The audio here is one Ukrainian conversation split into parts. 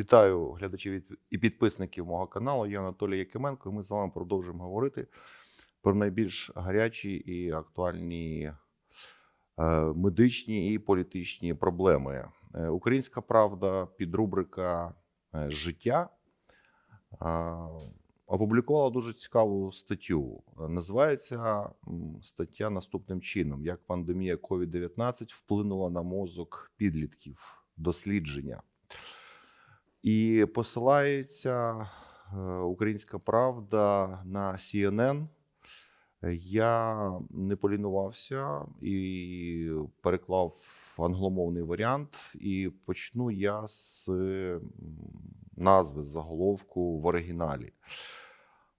Вітаю глядачів і підписників мого каналу. Я Анатолій Якименко. і Ми з вами продовжуємо говорити про найбільш гарячі і актуальні е, медичні і політичні проблеми. Е, Українська правда, підрубрика е, життя опублікувала дуже цікаву статтю. Називається стаття наступним чином: як пандемія COVID-19 вплинула на мозок підлітків. Дослідження. І посилається е, Українська Правда на CNN. Я не полінувався і переклав англомовний варіант. І почну я з назви заголовку в оригіналі.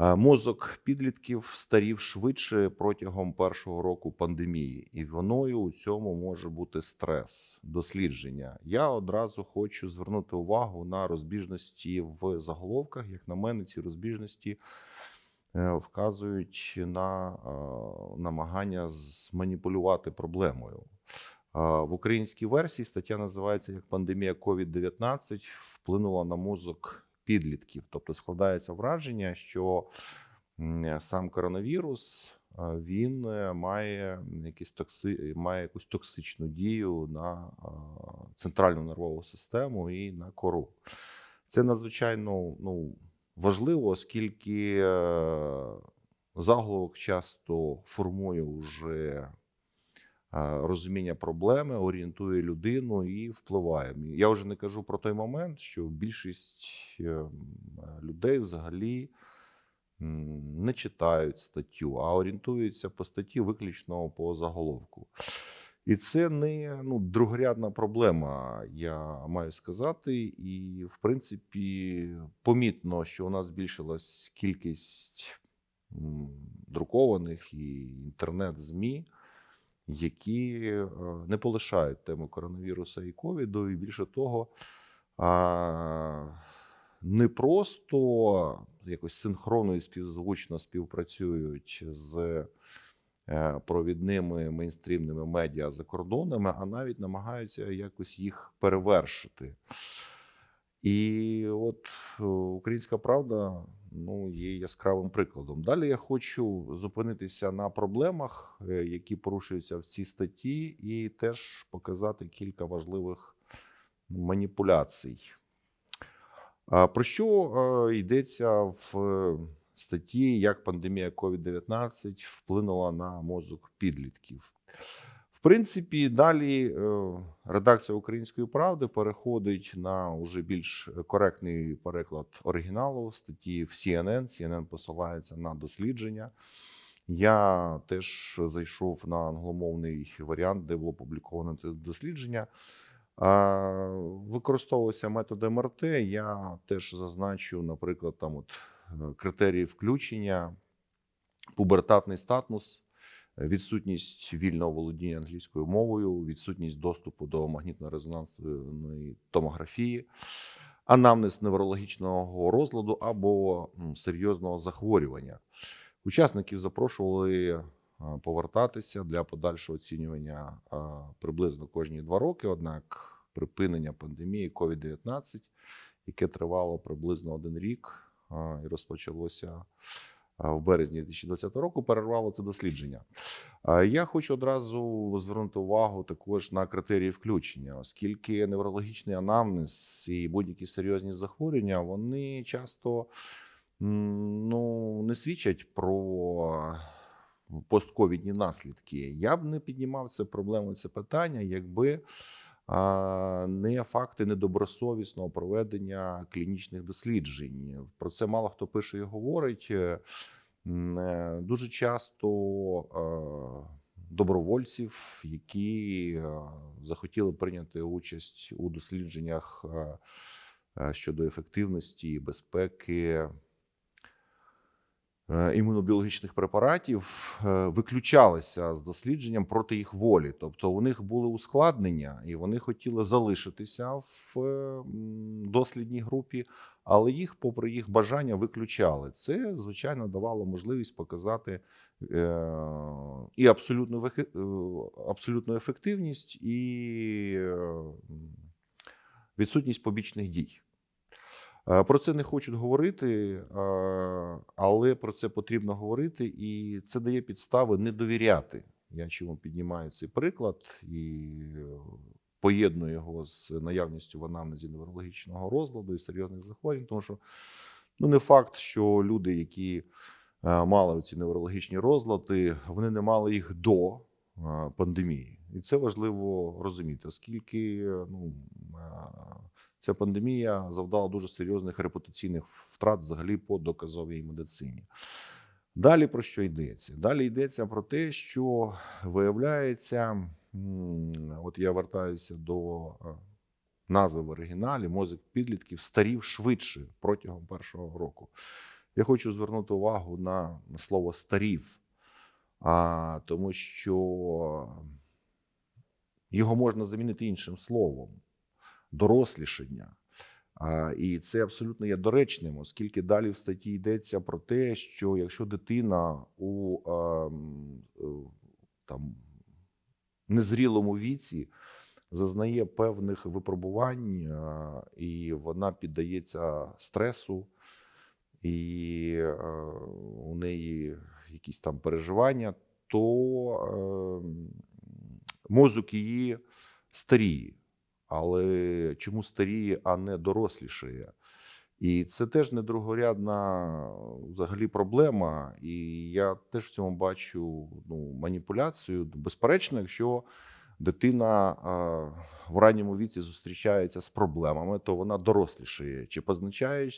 Е, Мозок підлітків старів швидше протягом першого року пандемії, і виною у цьому може бути стрес, дослідження. Я одразу хочу звернути увагу на розбіжності в заголовках. Як на мене, ці розбіжності е, вказують на е, намагання зманіпулювати проблемою. В українській версії стаття називається як пандемія COVID-19 вплинула на мозок підлітків. Тобто складається враження, що сам коронавірус е, він е, має якісь токси, має якусь токсичну дію на е, центральну нервову систему і на кору. Це надзвичайно ну, важливо, оскільки заголовок часто формує вже розуміння проблеми, орієнтує людину і впливає. Я вже не кажу про той момент, що більшість е, людей взагалі не читають статтю, а орієнтуються по статті виключно по заголовку. І це не ну, другорядна проблема, я маю сказати. І, в принципі, помітно, що у нас збільшилась кількість друкованих і інтернет-ЗМІ, які е, не полишають тему коронавіруса і ковіду, і більше того, не просто якось синхронно і співзвучно співпрацюють з е, провідними мейнстрімними медіа за кордонами, а навіть намагаються якось їх перевершити. І от е, українська правда ну, є яскравим прикладом. Далі я хочу зупинитися на проблемах, е, які порушуються в цій статті, і теж показати кілька важливих маніпуляцій. Про що е, йдеться в е, статті, як пандемія COVID-19 вплинула на мозок підлітків? Принципі, далі е, редакція Української правди переходить на уже більш коректний переклад оригіналу статті в CNN. CNN посилається на дослідження. Я теж зайшов на англомовний варіант, де було опубліковано це дослідження. Використовувався метод МРТ. Я теж зазначу, наприклад, там от е, критерії включення, пубертатний статус, е, відсутність вільного володіння англійською мовою, відсутність доступу до магнітно-резонансної томографії, анамнез неврологічного розладу або серйозного захворювання. Учасників запрошували повертатися для подальшого оцінювання приблизно кожні два роки. Однак припинення пандемії COVID-19, яке тривало приблизно один рік і розпочалося в березні 2020 року, перервало це дослідження. Я хочу одразу звернути увагу також на критерії включення, оскільки неврологічний анамнез і будь-які серйозні захворювання вони часто ну, не свідчать про постковідні наслідки. Я б не піднімав це проблему, це питання, якби не факти недобросовісного проведення клінічних досліджень. Про це мало хто пише і говорить. Е, е, Дуже часто е, добровольців, які захотіли прийняти участь у дослідженнях щодо ефективності і безпеки імунобіологічних препаратів е, виключалися з дослідженням проти їх волі. Тобто у них були ускладнення, і вони хотіли залишитися в е, дослідній групі, але їх, попри їх бажання, виключали. Це, звичайно, давало можливість показати е, і абсолютну, е, абсолютну ефективність, і е, відсутність побічних дій. Е, Про це не хочуть говорити, е, але про це потрібно говорити, і це дає підстави не довіряти. Я чому піднімаю цей приклад і е, поєдную його з наявністю в анамнезі неврологічного розладу і серйозних захворювань, тому що ну, не факт, що люди, які мали ці неврологічні розлади, вони не мали їх до пандемії. І це важливо розуміти, оскільки ну, ця пандемія завдала дуже серйозних репутаційних втрат взагалі по доказовій медицині. Далі про що йдеться? Далі йдеться про те, що виявляється, от я вертаюся до е, назви в оригіналі мозок підлітків старів швидше протягом першого року. Я хочу звернути увагу на слово старів, а, тому що його можна замінити іншим словом дорослішання. І це абсолютно є доречним, оскільки далі в статті йдеться про те, що якщо дитина у ем, е, там, незрілому віці зазнає певних випробувань, і вона піддається стресу, і е, у неї якісь там переживання, то е, мозок її старіє. Але чому старіє, а не дорослішає? І це теж не другорядна взагалі проблема. І я теж в цьому бачу ну, маніпуляцію. Безперечно, якщо дитина в ранньому віці зустрічається з проблемами, то вона дорослішає. Чи позначає,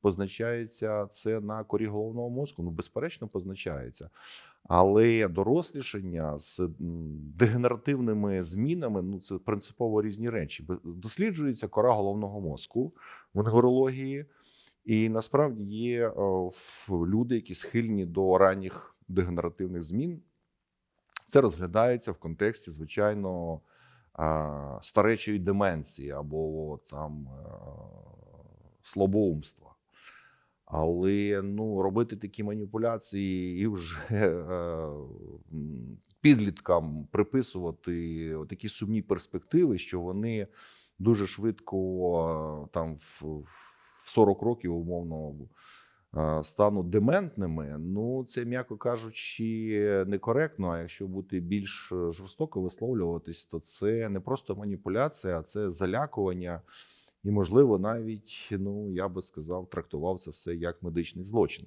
позначається це на корі головного мозку? Ну, безперечно, позначається. Але дорослішання з дегенеративними змінами ну це принципово різні речі. Досліджується кора головного мозку в неврології, і насправді є люди, які схильні до ранніх дегенеративних змін. Це розглядається в контексті, звичайно, старечої деменції або там е, слабоумства. Але ну, робити такі маніпуляції і вже е, підліткам приписувати такі сумні перспективи, що вони дуже швидко е, там в, в 40 років умовно стануть дементними. Ну, це, м'яко кажучи, некоректно. А якщо бути більш жорстоко висловлюватись, то це не просто маніпуляція, а це залякування. І, можливо, навіть, ну я би сказав, трактував це все як медичний злочин.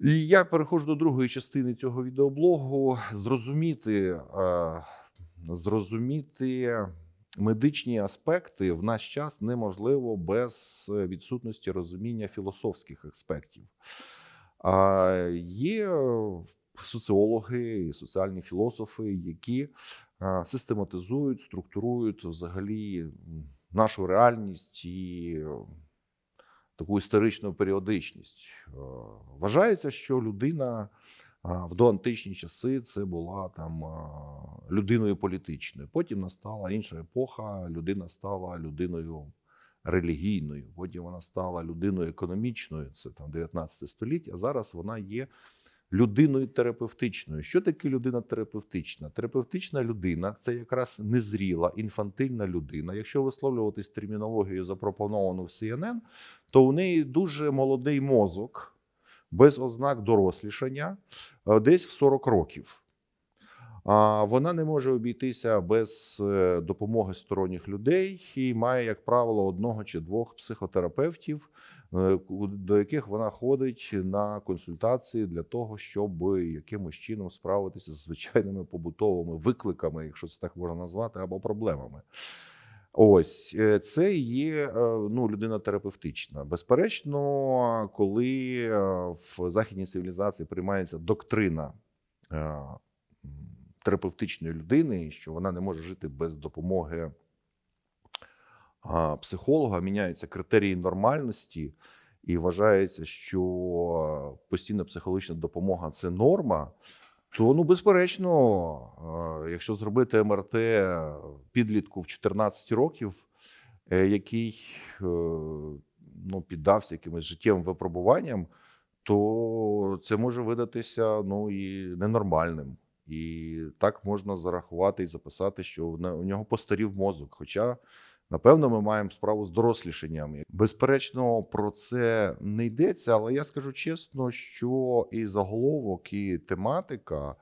І я переходжу до другої частини цього відеоблогу. Зрозуміти, е, зрозуміти медичні аспекти в наш час неможливо без відсутності розуміння філософських аспектів. А є соціологи і соціальні філософи, які е, систематизують, структурують взагалі нашу реальність і е, таку історичну періодичність. Е, Вважається, що людина в доантичні часи це була там людиною політичною. Потім настала інша епоха, людина стала людиною релігійною. Потім вона стала людиною економічною, це там 19 століття. А зараз вона є людиною терапевтичною. Що таке людина терапевтична? Терапевтична людина це якраз незріла, інфантильна людина. Якщо висловлюватись термінологією, запропоновану в CNN, то у неї дуже молодий мозок, без ознак дорослішання, е, десь в 40 років. Вона не може обійтися без е, допомоги сторонніх людей і має, як правило, одного чи двох психотерапевтів, е, до яких вона ходить на консультації для того, щоб якимось чином справитися з звичайними побутовими викликами, якщо це так можна назвати, або проблемами. Ось е, це є е, ну, людина терапевтична. Безперечно, коли е, в західній цивілізації приймається доктрина терапевтичної людини, що вона не може жити без допомоги психолога, міняються критерії нормальності, і вважається, що постійна психологічна допомога це норма. То ну безперечно, е, якщо зробити МРТ підлітку в 14 років, е, який е, ну, піддався якимось життєвим випробуванням, то це може видатися ну і ненормальним. І так можна зарахувати і записати, що в нього постарів мозок. Хоча Напевно, ми маємо справу з дорослішанням. Безперечно, про це не йдеться, але я скажу чесно, що і заголовок, і тематика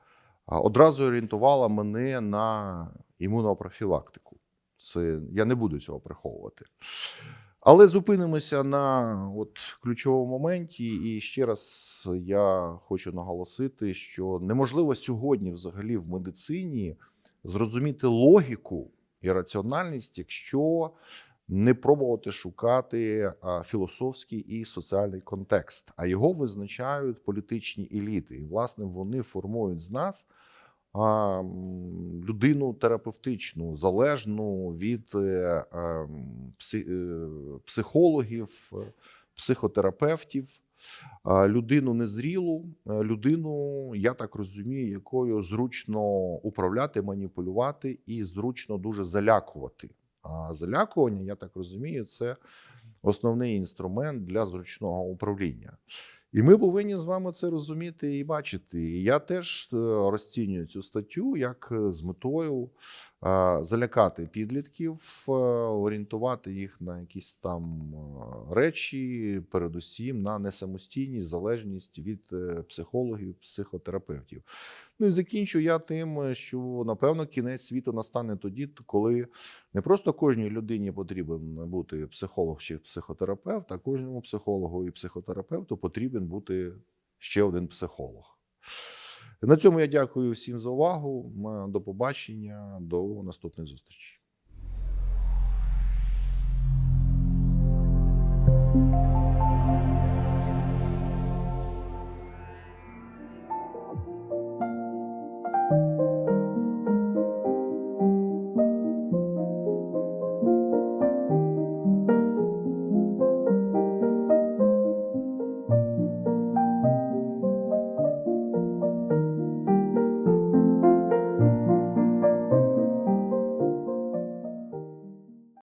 одразу орієнтувала мене на імунопрофілактику. Це я не буду цього приховувати. Але зупинимося на от ключовому моменті. І ще раз я хочу наголосити, що неможливо сьогодні, взагалі, в медицині зрозуміти логіку і раціональність, якщо не пробувати шукати філософський і соціальний контекст, а його визначають політичні еліти. І, власне, вони формують з нас людину терапевтичну, залежну від е, е, пси- е, психологів, психотерапевтів, людину незрілу, е, людину, я так розумію, якою зручно управляти, маніпулювати і зручно дуже залякувати. А залякування, я так розумію, це основний інструмент для зручного управління. І ми повинні з вами це розуміти і бачити. І я теж е, розцінюю цю статтю як е, з метою залякати підлітків, е, орієнтувати їх на якісь там е, речі, передусім на несамостійність, залежність від е, психологів, психотерапевтів. Ну і закінчу я тим, що напевно кінець світу настане тоді, коли не просто кожній людині потрібен бути психолог чи психотерапевт, а кожному психологу і психотерапевту потрібен бути ще один психолог. На цьому я дякую всім за увагу. До побачення, до наступних зустрічей.